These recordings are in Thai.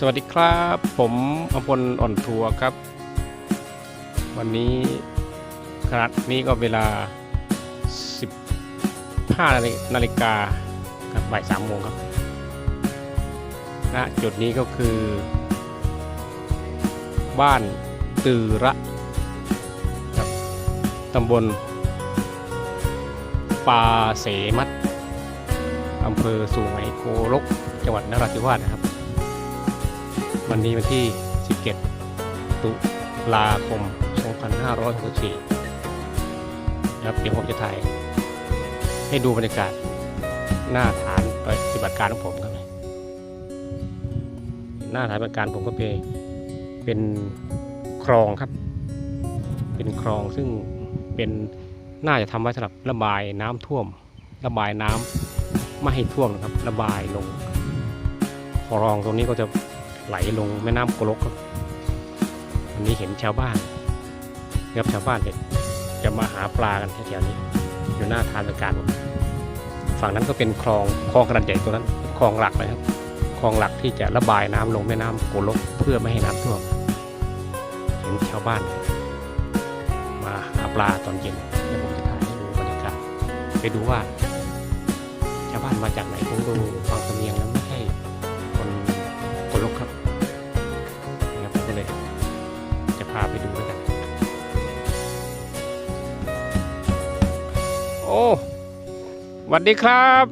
สวัสดีครับ ผมอภพลอ่อนทัวร์ครับ วันนี้ขณะนี้ก็เวลา 15นาฬินาฬิกาครับบ่ายสามโมงครับณจุดนี้ก็คือ บ้านตือระครับตำบลปาเสมัดอำเภอสุไหงโกลกจังหวัดนราธิวาสนะครับ วันนี้วันที่ 17 ตุลาคม 2564นะครับเดี๋ยวผมจะถ่าย ให้ดูบรรยากาศหน้าฐานปฏิบัติการของผมครับ หน้าฐานปฏิบัติการผมก็เป็นเป็นคลองครับ เป็นคลองซึ่งเป็นน่าจะทำไว้สำหรับระบายน้ำท่วม ระบายน้ำไม่ให้ท่วมนะครับ ระบายลงคลองตรงนี้ก็จะ ไหลลงแม่น้ำโกลกครับวันนี้เห็นชาวบ้านครับชาวบ้านเนี่ยจะมาหาปลากันแถวๆนี้ อยู่หน้าทานการผมฝั่งนั้นก็เป็นคลองคลองขนาดใหญ่ตัวนั้นคลองหลักนะครับคลองหลักที่จะระบายน้ำลงแม่น้ำโกลกเพื่อไม่ให้น้ำท่วมเห็นชาวบ้าน มาหาปลาตอนเย็นเดี๋ยวผมจะถ่ายให้ดูบรรยากาศไปดูว่า ชาวบ้านมาจากไหนผมดูฟัง วัสดีครับ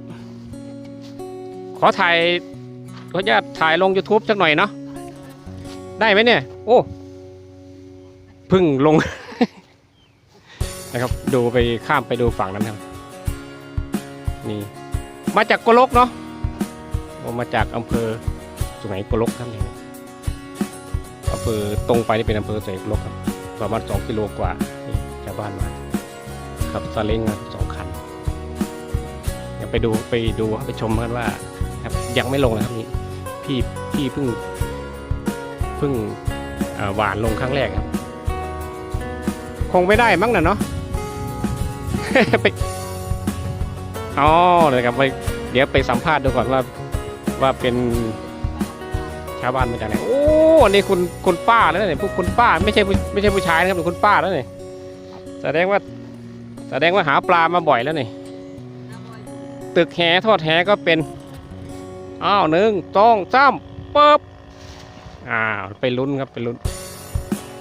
ขอถ่ายขออนุญาตถ่ายลง YouTube สักหน่อยเนาะได้ไหมเนี่ย โอ้พึ่งลง นะครับ ดูไปข้ามไปดูฝั่งนั้นครับนี่ มาจากโกลกเนาะโอมาจากอำเภอสุไหงโกลกครับนี่อำเภอตรงไปนี่เป็นอำเภอสุไหงโกลกครับประมาณสองกิโลกว่าชาวบ้านมาขับซาเล้งสองค ไปดูไปดูไปชมกันว่าครับยังไม่ลงนะครับนี่พี่พี่เพิ่งเพิ่งอ่าหวานลงครั้งแรกครับ คงไม่ได้มั้งน่ะเนาะไปอ๋อเลยครับไปเดี๋ยวไปสัมภาษณ์ดูก่อนว่าว่าเป็นชาวบ้านมาจากไหนโอ้อันนี้คุณคุณป้าแล้วเนี่ยพวกคุณป้าไม่ใช่ผู้ไม่ใช่ผู้ชายนะครับเป็นคุณป้าแล้วเนี่ยแสดงว่า แสดงว่าหาปลามาบ่อยแล้วนี่ ตึกแหทอดแหก็เป็นอ้าวหนึ่งสองสามปึ๊บอ้าวไปลุ้นครับไปลุ้น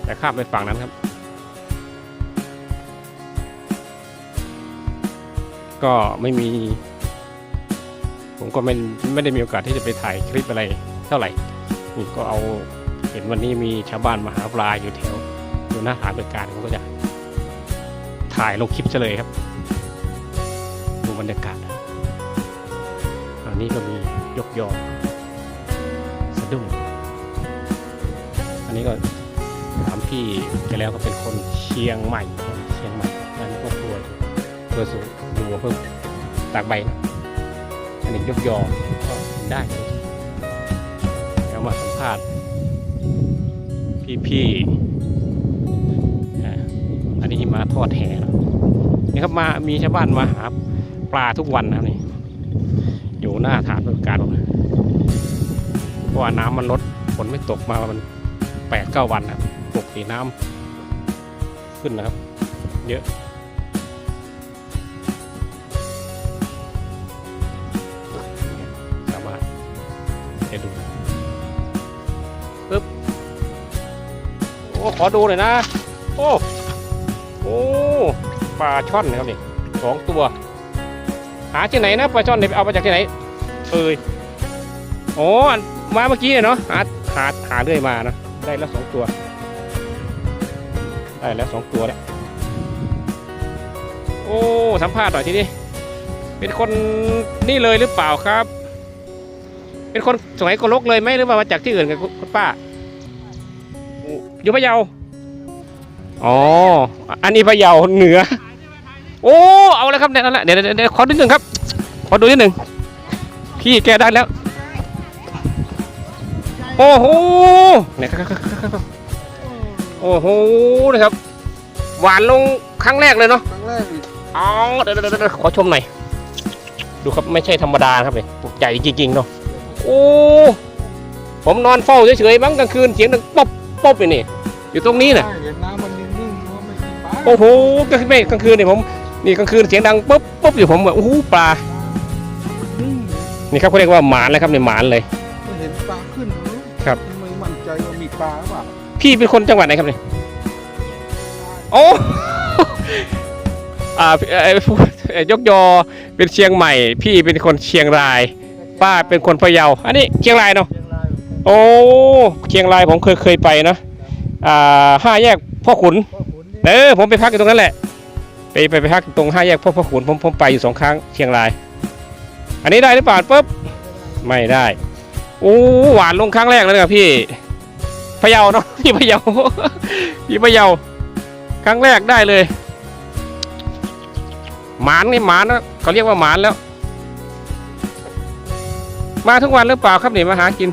แต่ข้ามไปฝั่งนั้นครับ ก็ไม่มี ผมก็ไม่ไม่ได้มีโอกาสที่จะไปถ่ายคลิปอะไรเท่าไหร่นี่ก็เอาเห็นวันนี้มีชาวบ้านมาหาปลาอยู่แถวอยู่หน้าฐานบริการผมก็จะถ่ายลงคลิปเลยครับ ดูบรรยากาศ นะอันนี้ก็มียกยอสะดุ้งอันนี้ก็ถามพี่ไปแล้วก็เป็นคนเชียงใหม่เชียงใหม่นั่นก็ครัวเพื่อสูดูว่เพิ่มตากใบนะอันนี้ยกยอก็ได้แล้วมาสัมภาษณ์พี่ๆอ่าอันนี้มาทอดแหนะนี่ครับมามีชาวบ้านมาหาปลาทุกวันนะนี่ หน้าฐานบริการผมเพราะว่าน้ำมันลดฝนไม่ตกมามันแปดเก้าวันนะครับปกติน้ำขึ้นนะครับ เยอะสามารถจะดูปึ๊บโอ้ขอดูหน่อยนะ โอ้โอ้ปลาช่อนนะครับนี่สองตัว หาที่ไหนนะปลาช่อนเนี่ยเอามาจากที่ไหน เอ้ยโอ้อันมาเมื่อกี้เนาะหาหาหาเรื่อยมานะได้แล้วสองตัว ได้แล้วสองตัวแล้วโอ้สัมภาษณ์หน่อยทีนี้เป็นคนนี่เลยหรือเปล่าครับ เป็นคนสมัยกลกเลยไหมหรือว่ามาจากที่อื่นกับคุณป้าอยู่พะเยาอ๋อ อันนี้พะเยาเหนือ โอ้ เอาเลยครับเนี่ยนั่นแหละเดี๋ยวเดี๋ยวเดี๋ยวขอนิดหนึ่งครับ ขอดูนิดหนึ่ง พี่แกได้แล้ว โอ้โหเนี่ยครับครับครับครับโอ้โหนะครับ หวานลงครั้งแรกเลยเนาะครั้งแรกนี่อ๋อเดี๋ยวเดี๋ยวเดี๋ยวขอชมหน่อย ดูครับไม่ใช่ธรรมดานะครับเนี่ยใหญ่จริงๆเนาะโอ้ผมนอนเฝ้าเฉยๆมั้งกลางคืนเสียงดังป๊อบป๊อบไปนี่อยู่ตรงนี้น่ะใช่เห็นน้ำมันนิ่งๆว่าไม่มีปลาโอ้โหกลางไม่กลางคืนเนี่ยผมนี่กลางคืนเสียงดังปุ๊บปุ๊บอยู่ผมแบบโอ้โหปลานิ่ง นี่ครับเขาเรียกว่าหมานเลยครับเนี่ยหมานเลยไม่เห็นปลาขึ้นเลยครับ ไม่มั่นใจว่ามีปลาหรือเปล่าพี่เป็นคนจังหวัดไหนครับเนี่ยโอ้ อ่าเอ่อผู้เอ่อยกยอเป็นเชียงใหม่ พี่เป็นคนเชียงราย ป้าเป็นคนพะเยา อันนี้เชียงรายเนาะ เชียงรายโอ้เชียงรายผมเคยเคยไปนะอ่าห้าแยกพ่อขุน พ่อขุนนี่เออผมไปพักอยู่ตรงนั้นแหละ ไปไปไปพักตรงห้าแยกพ่อพ่อขุนผมผมไปอยู่สองครั้งเชียงราย อันนี้ได้หรือเปล่าปุ๊บไม่ได้โอ้หวานลงครั้งแรกเลยนะครับพี่พะเยาเนาะพี่พะเยาพี่พะเยาครั้งแรกได้เลยหมานนี่หมานนะเขาเรียกว่าหมานแล้ว มาทุกวันหรือเปล่าครับเนี่ยมาหากิน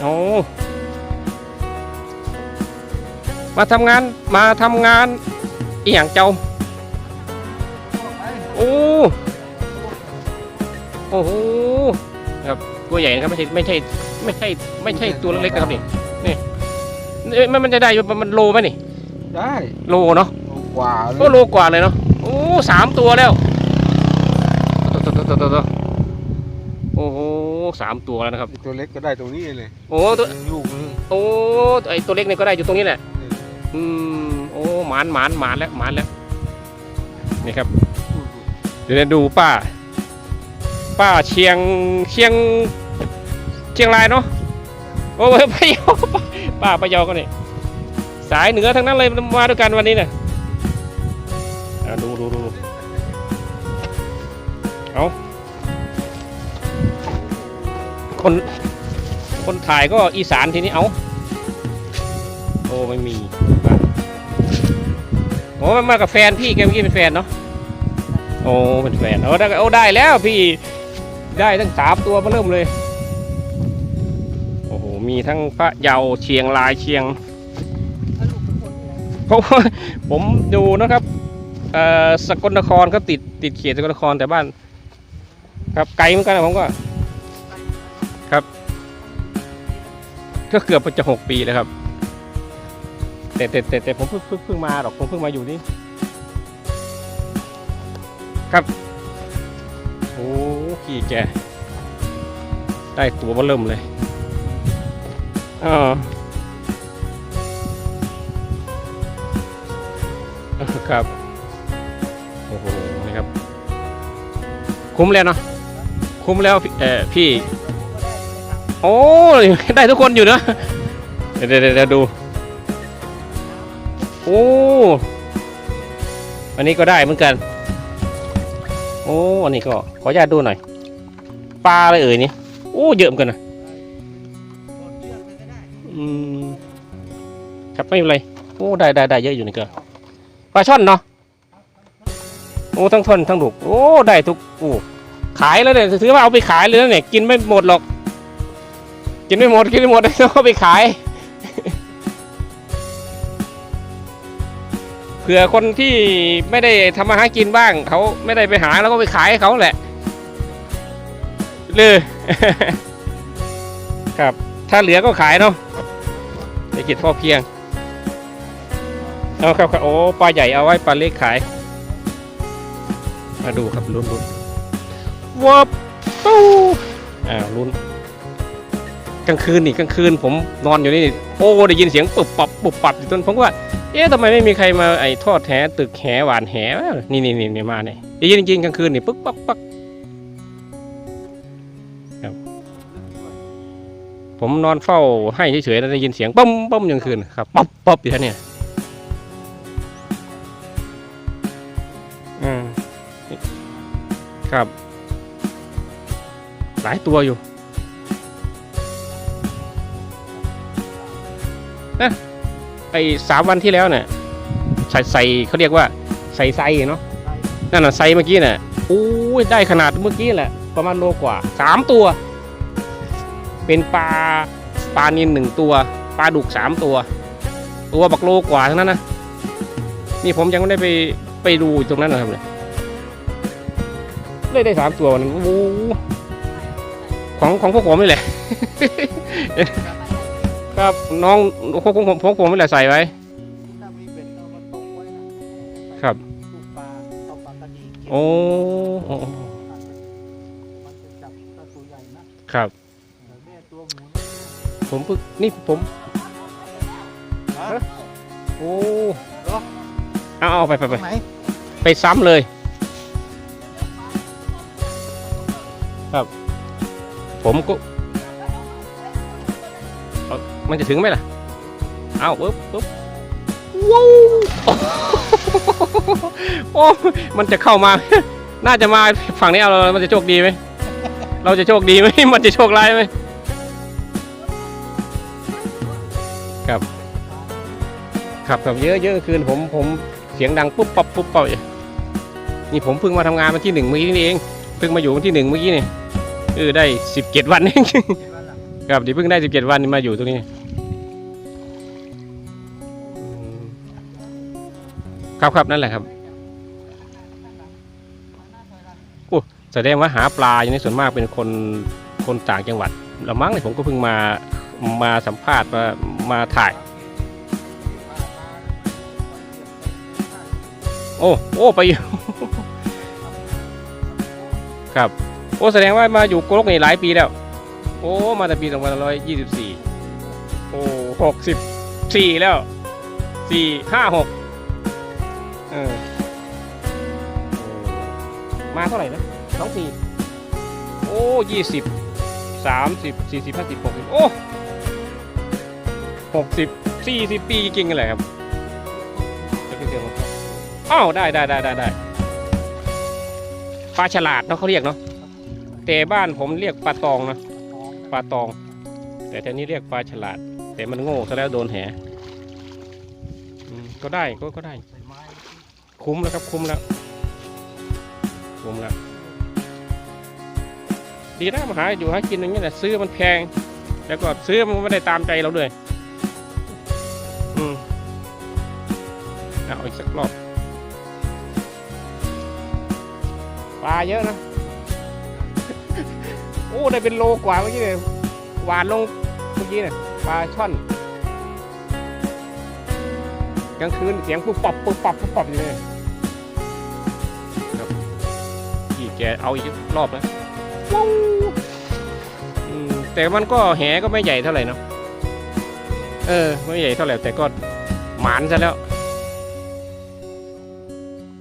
โอ้มาทำงานมาทำงานอีหยังเจ้า โอ้โหครับตัวใหญ่นะครับไม่ใช่ไม่ใช่ไม่ใช่ไม่ใช่ตัวเล็กๆนะครับนี่นี่เอ้ยมันมันจะได้อยู่ประมันโลไหมนี่ได้โลเนาะกว่าเลก็ยโลกว่าเลยเนาะโอ้สามตัวแล้วตัวตัวตัวตัวตัวโอ้โหสามตัวแล้วนะครับ ตัวเล็กก็ได้ตรงนี้เลยโอ้ตัวลูกนึงโอ้ไอตัวเล็กนี่ก็ได้อยู่ตรงนี้แหละ อืมโอ้หมานหมานหมานแล้วหมานแล้วนี่ครับ เดี๋ยวดูป้า ป้าเชียงเชียงเชียงรายเนาะโอ้ยพะเยาป้าพะเยาก็นี่สายเหนือทั้งนั้นเลยมาด้วยกันวันนี้เนี่ยอะดูดูดูเอาคนคนถ่ายก็อีสานทีนี้เอาโอ้ไม่มีโอ้มันมากับแฟนพี่แกเมื่อกี้เป็นแฟนเนาะโอ้เป็นแฟนโอ้ได้โอ้ได้แล้วพี่ ได้ทั้งสามตัวมาเริ่มเลย โอ้โห มีทั้งพระเยาเชียงรายเชียง เพราะว่าผมดูนะครับอ่อสกลนครก็ติดติดเขตสกลนครแต่บ้าน ครับไกลเหมือนกันนะผมก็ ครับ ก็เกือบจะหกปีแล้วครับแต่แต่แต่แต่ผมเพิ่งเพิ่งมาหรอกผมเพิ่งมาอยู่นี่โอ้ขี่แก ได้ตัวมาเริ่มเลยเออครับ โอ้โห นี่ครับ คุ้มแล้วเนาะ คุ้มแล้วเออพี่ โอ้ ได้ทุกคนอยู่เนะเดี๋ยวเดี๋ยวเดี๋ยวดู โอ้ อันนี้ก็ได้เหมือนกัน โอ้อันนี้ก็ขออนุญาตดูหน่อยปลาอะไรเอ่ยนี่โอ้เยอะเหมือนกันนะอืมครับไม่เป็นไรโอ้ได้ได้ได้เยอะอยู่นี่ก็ปลาช่อนเนาะโอ้ทั้งท่อนทั้งดุกโอ้ได้ทุกโอ้ขายแล้วเนี่ยถือว่าเอาไปขายเลยนะเนี่ยกินไม่หมดหรอก กินไม่หมดกินไม่หมดต้องเอาไปขาย เผื่อคนที่ไม่ได้ทำมาหากินบ้าง เขาไม่ได้ไปหาแล้วก็ไปขายให้เขาแหละเลยครับถ้าเหลือก็ขายเนาะเศรษฐกิจพอเพียงเอาครับครับโอ้ปลาใหญ่เอาไว้ปลาเล็กขาย มาดูครับลุ้นลุ้นวับตู้อ่าลุ้นกลางคืนนี่กลางคืนผมนอนอยู่นี่ โอ้ได้ยินเสียงปุบปับปุบปับอยู่ต้นผมว่า เอ๊ะทำไมไม่มีใครมาไอ้ทอดแหตึกแหหวานแหนี่นี่นี่นี่มาเนี่ยได้ยินจริงกลางคืนนี่ปึ๊กปักปักครับผมนอนเฝ้าให้เฉยๆแล้วได้ยินเสียงปั๊มปั๊มกลางคืนครับป๊อปป๊อปอยู่แค่เนี้อืมครับ หลายตัวอยู่นะ ไอ้สามวันที่แล้วเนี่ยใส่ใส่เขาเรียกว่าใส่ไซเนาะนั่นน่ะไซเมื่อกี้น่ะโอ้ยได้ขนาดเมื่อกี้แหละ ประมาณโลกว่าสามตัว เป็นปลาปลานินหนึ่งตัวปลาดุกสามตัว ตัวบักโลกว่าทั้งนั้นนะนี่ผมยังไม่ได้ไปไปดูตรงนั้นนะครับเลยได้ได้สามตัววันนั้นโอ้ของของพวกผมนี่แหละ ครับน้องพวกผมพวกผมนี่แหละใส่ไว้ ถ้ามีเบ็ดเรามาตกไว้นะครับ ลูกปลาเอาปลากระดีเก็บโอ้โอ้มันจะจับถ้าตัวใหญ่นะครับ แต่แม่ตัวหมูผมเพิ่งนี่ผมฮะโอ้เหรอเอาเอาไปไปไปไหนไปซ้ำเลย ครับ ผมก็เอา มันจะถึงไหมล่ะ เอาปึ๊บปึ๊บว้าวโอ้มันจะเข้ามา น่าจะมาฝั่งนี้เอาเรามันจะโชคดีไหม เราจะโชคดีไหม มันจะโชคร้ายไหมครับ ครับครับเยอะเยอะคืนผมผมเสียงดังปุ๊บปั๊บปุ๊บปั๊บอยู่นี่ผมเพิ่งมาทำงานวันที่หนึ่งเมื่อกี้นี่เอง เพิ่งมาอยู่วันที่หนึ่งเมื่อกี้นี่เออได้สิบเจ็ดวันเองเห็นไหมล่ะครับเดี๋ยวเพิ่งได้สิบเจ็ดวันมาอยู่ตรงนี้ ครับครับนั่นแหละครับโอ้แสดงว่าหาปลาอย่างนี้ส่วนมากเป็นคนคนต่างจังหวัดละมั้งเนี่ยผมก็เพิ่งมามาสัมภาษณ์มามาถ่าย โอ้โอ้ไปอยู่ครับ โอ้แสดงว่ามาอยู่โกลกนี่หลายปีแล้ว โอ้มาแต่ปีสองพันร้อยยี่สิบสี่โอ้หกสิบสี่แล้วสี่ห้าหก เออ มาเท่าไหร่นะสองสี่โอ้ยี่สิบสามสิบสี่สิบห้าสิบหกสิบโอ้หกสิบสี่สิบปีจริงๆกันเลยครับจะไปเจอมาอ้าวได้ได้ได้ได้ได้ปลาฉลาดเนาะเขาเรียกเนาะแต่บ้านผมเรียกปลาตองนะปลาตอง แต่แถวนี้เรียกปลาฉลาด แต่มันโง่ซะแล้วโดนแหก็ได้ก็ก็ได้ใส่ไม้ คุ้มแล้วครับคุ้มแล้วคุ้มแล้วดีนะมาหาอยู่หากินอย่างนี้แหละซื้อมันแพง แล้วก็ซื้อมันไม่ได้ตามใจเราด้วยอืมเอาอีกสักรอบปลาเยอะนะโอ้ได้เป็นโลกว่าเมื่อกี้เลยหวานลงเมื่อกี้เนี่ยปลาช่อนกลางคืนเสียงปุ๊บปับปุ๊บปับปุ๊บปับอยู่เลย แกเอาอีกรอบนะว้าวอืมแต่มันก็แหก็ไม่ใหญ่เท่าไหร่เนาะเออ ไม่ใหญ่เท่าไหร่แต่ก็หมานซะแล้ว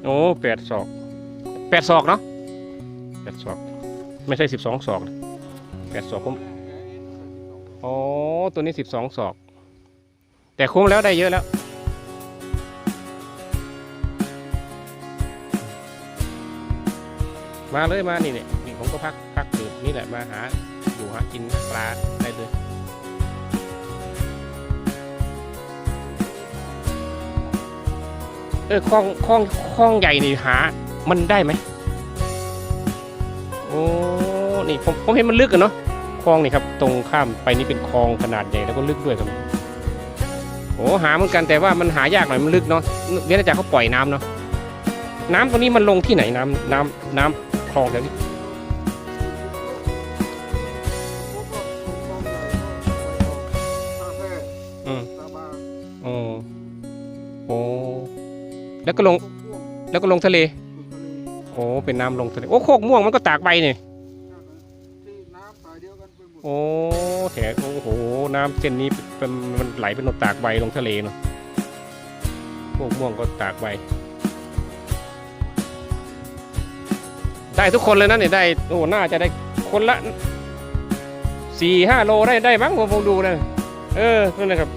โอ้แปดศอกแปดศอกเนาะแปดศอก ไม่ใช่สิบสองศอกนะแปดศอกผมอ๋อตัวนี้สิบสองศอก แต่คุ้มแล้วได้เยอะแล้ว มาเลยมานี่เนี่ยนี่ผมก็พักพักอยู่นี่แหละมาหาอยู่หากินปลาได้เลยเออคลองคลองคลองใหญ่นี่หา มันได้ไหมโอ้นี่ผมผมเห็นมันลึกอะเนาะคลองนี่ครับ ตรงข้ามไปนี่เป็นคลองขนาดใหญ่แล้วก็ลึกด้วยครับโอ้หาเหมือนกันแต่ว่ามันหายากหน่อยมันลึกเนาะเวียนจากเขาปล่อยน้ำเนาะน้ำตรงนี้มันลงที่ไหนน้ำน้ำน้ำ คลองแถวนี้อืมโอ้โอ้แล้วก็ลง แล้วก็ลงทะเล โอ้เป็นน้ำลงทะเล โอ้โคกม่วงมันก็ตากใบนี่โอ้แถโอ้โห น้ำเส้นนี้เป็นมันไหลเป็นนตากใบลงทะเลเนาะพวกม่วงก็ตากใบ ได้ทุกคนเลยนะเนี่ยได้โอ้น่าจะได้คนละสี่ห้าโลได้ได้มั้งผมผมดูนะเออนั่นนะครับ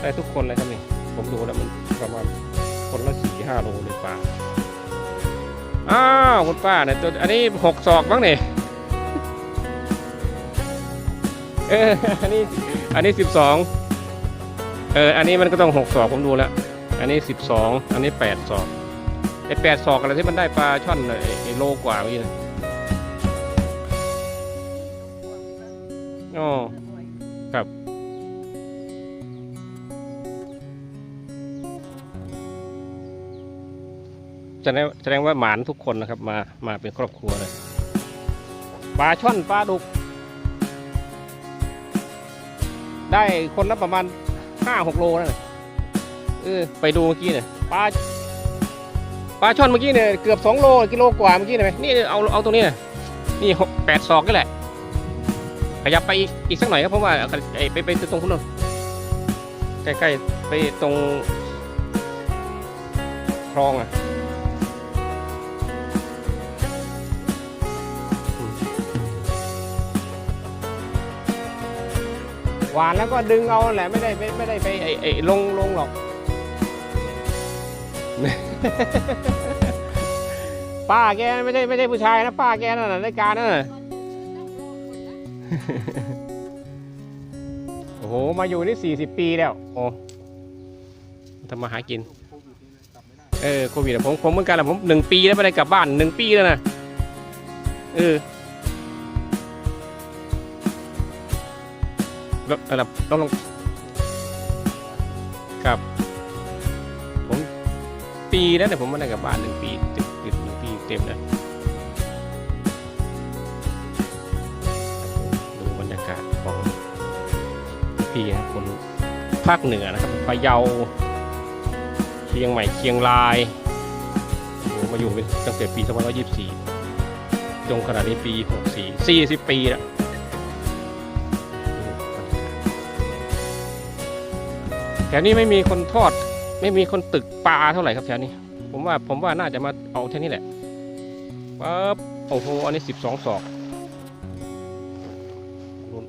ได้ทุกคนเลยครับนี่ผมดูแล้วมันประมาณคนละสี่ห้าโลเลยปลาอ้าวคุณป้าเนี่ยตัวอันนี้หกศอกบ้างเนี่ยเอออันนี้อันนี้สิบสองเอออันนี้มันก็ต้องหกศอกผมดูแล้ว อันนี้สิบสองอันนี้แปดศอก ไอ้แปดศอกอะไรที่มันได้ปลาช่อนน่ะไอ้ไอ้โลกว่าเมื่อกี้นะอ๋อครับแสดงแสดงว่าหมานทุกคนนะครับ มามาเป็นครอบครัวเลยปลาช่อนปลาดุก ได้คนละประมาณห้าหกโลนั่นน่ะเออไปดูเมื่อกี้เนี่ยปลาป ลาช่อนเมื่อกี้เนี่ยเกือบสองโลกิโลกว่าเมื่อกี้เนี่ยนี่เอาเอาตรงนี้นะนี่หกแปดศอกนี่แหละขยับไปอีกอีกสักหน่อยครับเพราะว่าไอ้ไปไปตรงคุณนนใกล้ๆไปตรงคลองอะหวานแล้วก็ดึงเอาแหละไม่ได้ไม่ไม่ได้ไปไอ้ไอ้ลงลงหรอก ป้าแกไม่ใช่ไม่ใช่ผู้ชายนะ ป้าแกนั่นน่ะรายการนั่นน่ะโอ้โห มาอยู่นี่สี่สิบปีแล้ว โอ้ทำมาหากิน เออ โควิดผมผมเหมือนกันแหละผมหนึ่งปีแล้วไม่ได้กลับบ้านหนึ่งปีแล้วนะ เออแล้วอะไรต้องลงครับ ปีแล้วเนี่ยผมม่ได้กลับบ้านหนึ่งปีติดติดหนึ่งปีเต็มแล้วดูบรรยากาศของพี่นะคนภาคเหนือนะครับพะเยาเชียงใหม่เชียงรายมาอยู่เป็นตั้งแต่ปี2524 จงขนาดนี้ปี 64 40 ปีแล้วแถวนี้ไม่มีคนทอด ไม่มีคนตึกปลาเท่าไหร่ครับแถวนี้ ผมว่าผมว่าน่าจะมาเอาแค่นี้แหละปั๊บโอ้โหอันนี้12ศอกลุ้น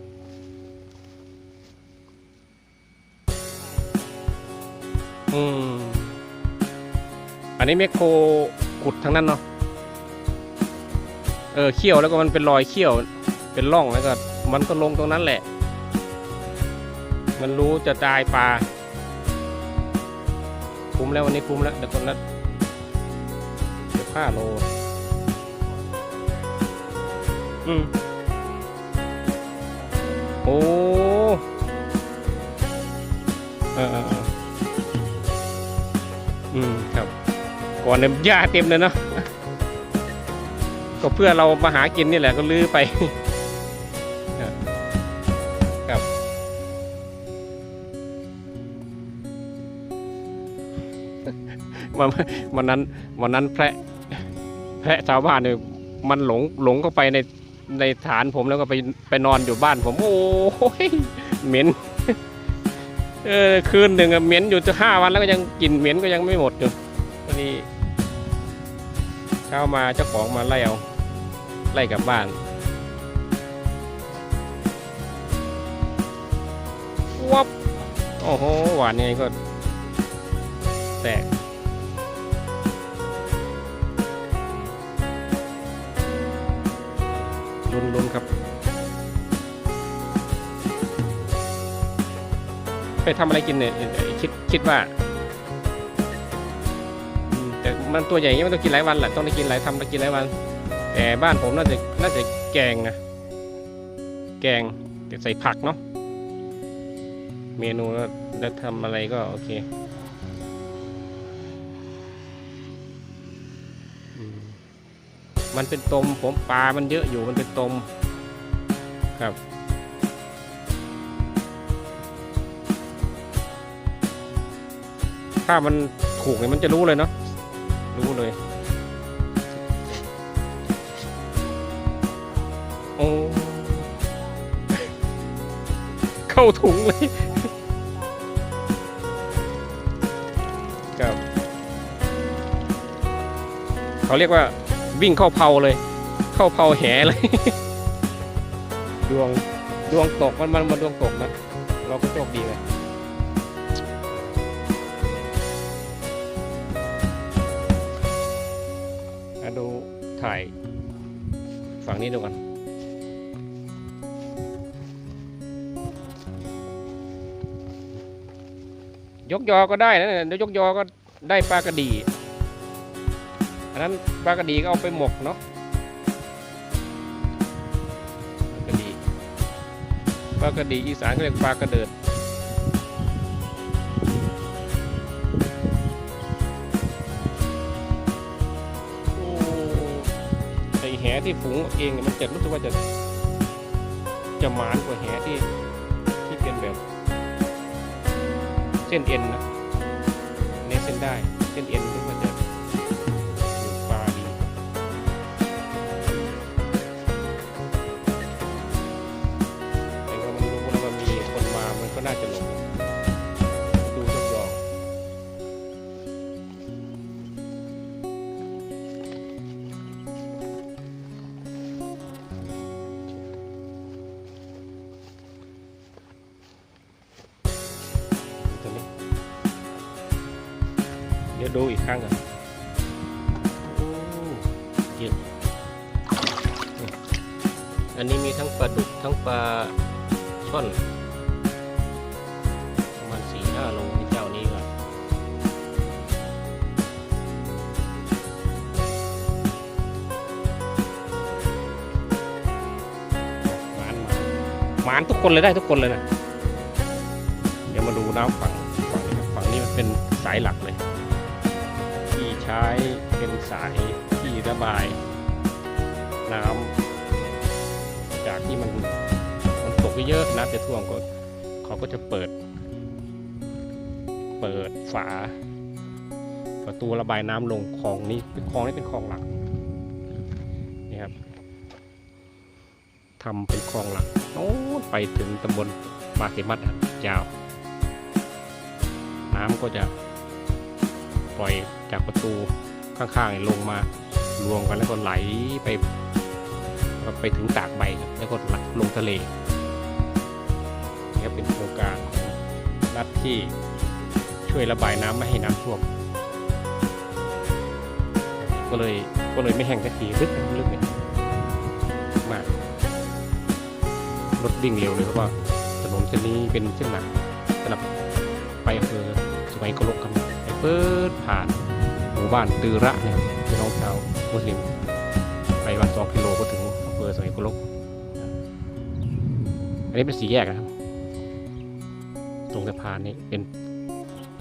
อืมอันนี้แมคโครขุดทั้งนั้นเนาะเออเขี้ยวแล้วก็มันเป็นรอยเขี้ยวเป็นร่องแล้วก็มันก็ลงตรงนั้นแหละ มันรู้จะตายปลา คุ้มแล้ววันนี้คุ้มแล้วเดี๋ยวคนละเดี๋ยวห้าโลอืมโอ้ออเออเอออืมครับก่อนเนี่ยหญ้าเต็มเลยเนาะก็เพื่อเรามาหากินนี่แหละก็ลื้อไป วันวันนั้นวันนั้นแพะแพะชาวบ้านเนี่ยมันหลงหลงเข้าไปในในฐานผมแล้วก็ไปไปนอนอยู่บ้านผม โอ้ยเหม็นเออคืนหนึ่งเหม็นอยู่จะห้าวันแล้วก็ยังกลิ่นเหม็นก็ยังไม่หมดอยู่พอดีเช้ามาเจ้าของมาไล่เอาไล่กลับบ้านวับโอ้โหหวานยังไงก็แตก ลุ้นล้นครับ ไปทำอะไรกินเนี่ยคิดคิดว่า แต่มันตัวใหญ่ย่างนี้มันต้องกินหลายวันแหละต้องได้กินหลายทำได้กินหลายวัน แต่บ้านผมน่าจะน่าจะแกงนะแกงแต่ใส่ผักเนาะเมนูแล้วทำอะไรก็โอเค มันเป็นตมผมปลา มันเยอะอยู่มันเป็นตมครับ ถ้ามันถูกเนี่ยมันจะรู้เลยเนาะรู้เลยโอ้เข้าถุงเลยครับเขาเรียกว่า วิ่งเข้าเผาเลย เข้าเผาแหเลย ดวงดวงตกมันมันมันดวงตกนะเราก็โชคดีเลยมาดูถ่ายฝั่งนี้ดูกันยกยอก็ได้นะเนี่ยเดี๋ยวยกยอก็ได้ปลากระดี อันนั้นปลากระดีก็เอาไปหมกเนาะปลากระดีปลากระดีอีสานก็เรียกปลากระเดิดโอ้ไอแหที่ฝูงเองเนี่ยมันจะรู้สึกว่าจะจะหมานกว่าแหที่ที่เป็นแบบ เส้นเอ็นนะเน้นเส้นได้เส้นเอ็นก็จะ นก็น่าจะหลงดูทดลองตัวนี้เดี๋ยวดูอีกครั้งก่อนโอ้เยอะนี่อันนี้มีทั้งปลาดุกทั้งปลาช่อนานทุกคนเลยได้ทุกคนเลยนะเดี๋ยวมาดูน้ำฝั่งฝั่งนี้ฝั่งนี้มันเป็นสายหลักเลยที่ใช้เป็นสายที่ระบาย น้ำจากที่มันมันตกเยอะน้ำจะท่วมก็เขาก็จะเปิด เปิดฝาประตูระบายน้ำลงคลองนี้เป็นคลองนี้เป็นคลองหลัก ทำเป็นคลองหลักโอ้ไปถึงตำบลปาเสมัดยาว น้ำก็จะปล่อยจากประตูข้างๆลงมารวมกันแล้วก็ไหลไปไปถึงตากใบครับแล้วก็หลลงทะเลนี่เป็นโครงการของรัฐที่ช่วยระบายน้ำไม่ให้น้ำท่วมก็เลยก็เลยไม่แห้งสักทีลึกลึกเนี่ย รถวิ่งเร็วเลยเพราะว่าถนนเส้นนี้เป็นเส้นหลักสำหรับไปอำเภอสุไหงโกลกครับไปเปิดผ่านหมู่บ้านตือระเนี่ยพี่น้องชาวมุสลิมไปวันสองกิโลก็ถึงอำเภอสุไหงโกลกอันนี้เป็นสี่แยกนะครับ ตรงสะพานนี้เป็น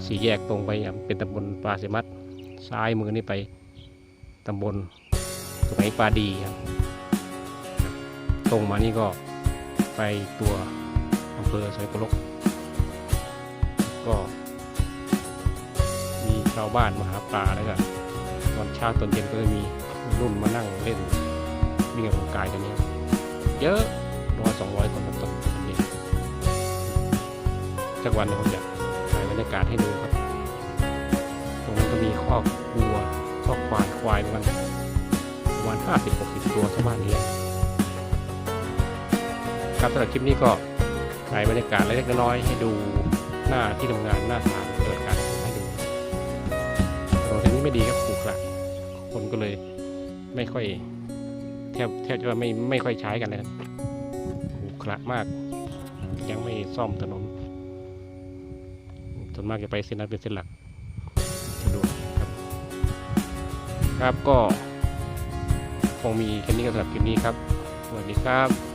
สี่แยกตรงไปเป็นตำบลปลาเสมัดซ้ายมือนี่ไปตำบลสุไหงปลาดีครับตรงมานี่ก็ ไปตัวอำเภอสุไหงโกลกก็มีชาวบ้านมาหาปลาแล้วก็ตอนเช้าตอนเย็นก็จะมีรุ่นมานั่งเล่นวิ่งออกกำลังกายกันเนี่ยเยอะร้อยสองร้อยคนต่อตอนเย็นสักวันนึงผมจะถ่ายบรรยากาศให้ดูครับ ตรงนั้นก็มีคอกวัวคอกควายควายประมาณประมาณห้าสิบหกสิบตัวชาวบ้านเลี้ยง ครับสำหรับคลิปนี้ก็ถ่ายบรรยากาศเล็กๆน้อยๆให้ดูหน้าที่ทำงานหน้าสถานเกิดการให้ดูถนนเส้นนี้ไม่ดีครับขรุขระคนก็เลยไม่ค่อยแทบแทบจะว่าไม่ไม่ค่อยใช้กันเลยขรุขระมาก ยังไม่ซ่อมถนนส่วนมากจะไปเส้นนั้นเป็นเส้นหลักสะดวกครับ ครับก็คงมีแค่นี้ก็สำหรับคลิปนี้ครับ สวัสดีครับ